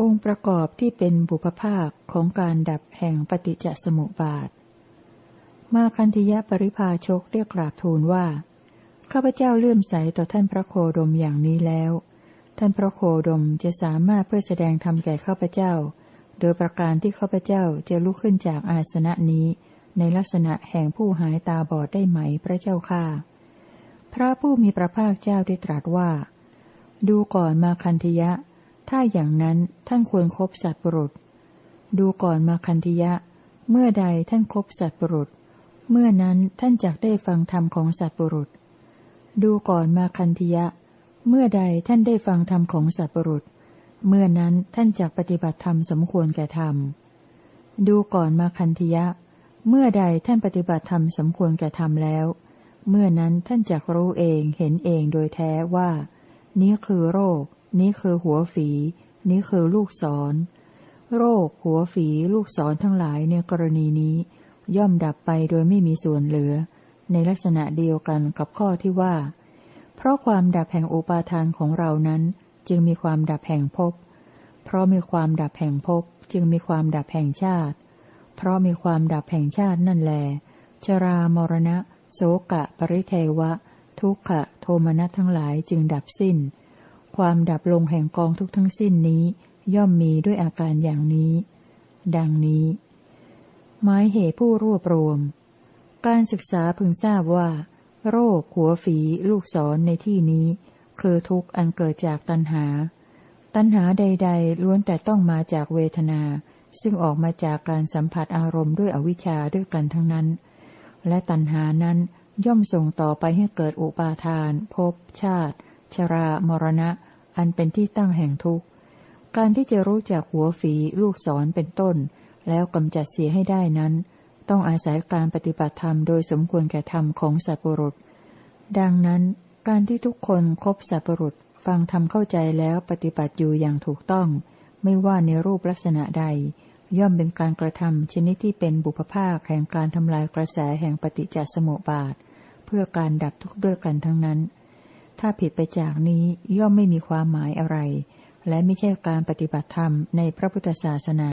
องค์ประกอบที่เป็นบุพภาคของการดับแห่งปฏิจจสมุปบาท มาคันธิยะปริภาชกเรียกกราบทูลว่า ข้าพเจ้าเลื่อมใสต่อท่านพระโคดมอย่างนี้แล้ว ท่านพระโคดมจะสามารถเพื่อแสดงธรรมแก่ข้าพเจ้า โดยประการที่ข้าพเจ้าจะลุกขึ้นจากอาสนะนี้ ในลักษณะแห่งผู้หายตาบอดได้ไหมพระเจ้าค่าพระผู้มีพระภาคเจ้าได้ตรัสว่า ดูก่อนมาคันธิยะ ถ้าอย่างนั้นท่านควรครบสัตว์ปรุษ ดูก่อนมาคันธิยะ เมื่อใดท่านครบสัตว์ปรุษ เมื่อนั้นท่านจักได้ฟังธรรมของสัตว์ปรุษ ดูก่อนมาคันธิยะ เมื่อใดท่านได้ฟังธรรมของสัตว์ปรุษ เมื่อนั้นท่านจักปฏิบัติธรรมสมควรแก่ธรรม ดูก่อนมาคันธิยะ เมื่อใดท่านปฏิบัติธรรมสมควรแก่ธรรมแล้ว เมื่อนั้นท่านจักรู้เองเห็นเองโดยแท้ว่า นี้คือโรค นี้คือหัวฝี นี้คือลูกศร โรค หัวฝี ลูกศรทั้งหลายในกรณีนี้ ย่อมดับไปโดยไม่มีส่วนเหลือ ในลักษณะเดียวกันกับข้อที่ว่า เพราะความดับแห่งอุปาทานของเรานั้น จึงมีความดับแห่งภพ เพราะมีความดับแห่งภพจึงมีความดับแห่งชาติ เพราะมีความดับแห่งชาตินั่นแล ชรามรณะ โสกะ ปริเทวะ ทุกขะ โทมนัสทั้งหลายจึงดับสิ้น ความดับลงแห่งกองทุกทั้งสิ้นนี้ ย่อมมีด้วยอาการอย่างนี้ ดังนี้ หมายเหตุผู้รวบรวม การศึกษาพึงทราบว่า โรค หัวฝี ลูกศรในที่นี้ คือทุกข์อันเกิดจากตัณหา ตัณหาใด ๆ ล้วนแต่ต้องมาจากเวทนา ซึ่งออกมาจากการสัมผัสอารมณ์ด้วยอวิชชาด้วยกันทั้งนั้น และตัณหานั้นย่อมส่งต่อไปให้เกิดอุปาทาน ภพ ชาติ ชรา มรณะ อันเป็นที่ตั้งแห่งทุกข์ การที่จะรู้จักหัวฝีลูกศรเป็นต้น แล้วกำจัดเสียให้ได้นั้น ต้องอาศัยการปฏิบัติธรรมโดยสมควรแก่ธรรมของสัตว์ปรุษ ดังนั้น การที่ทุกคนครบสัตว์ปรุษฟังธรรมเข้าใจแล้วปฏิบัติอยู่อย่างถูกต้อง ไม่ว่าในรูปลักษณะใด ย่อมเป็นการกระทำชนิดที่เป็นบุพภาคแห่งการทำลายกระแสแห่งปฏิจจสมุปบาท เพื่อการดับทุกข์ด้วยกันทั้งนั้น ถ้าผิดไปจากนี้ย่อมไม่มีความหมายอะไร และไม่ใช่การปฏิบัติธรรมในพระพุทธศาสนา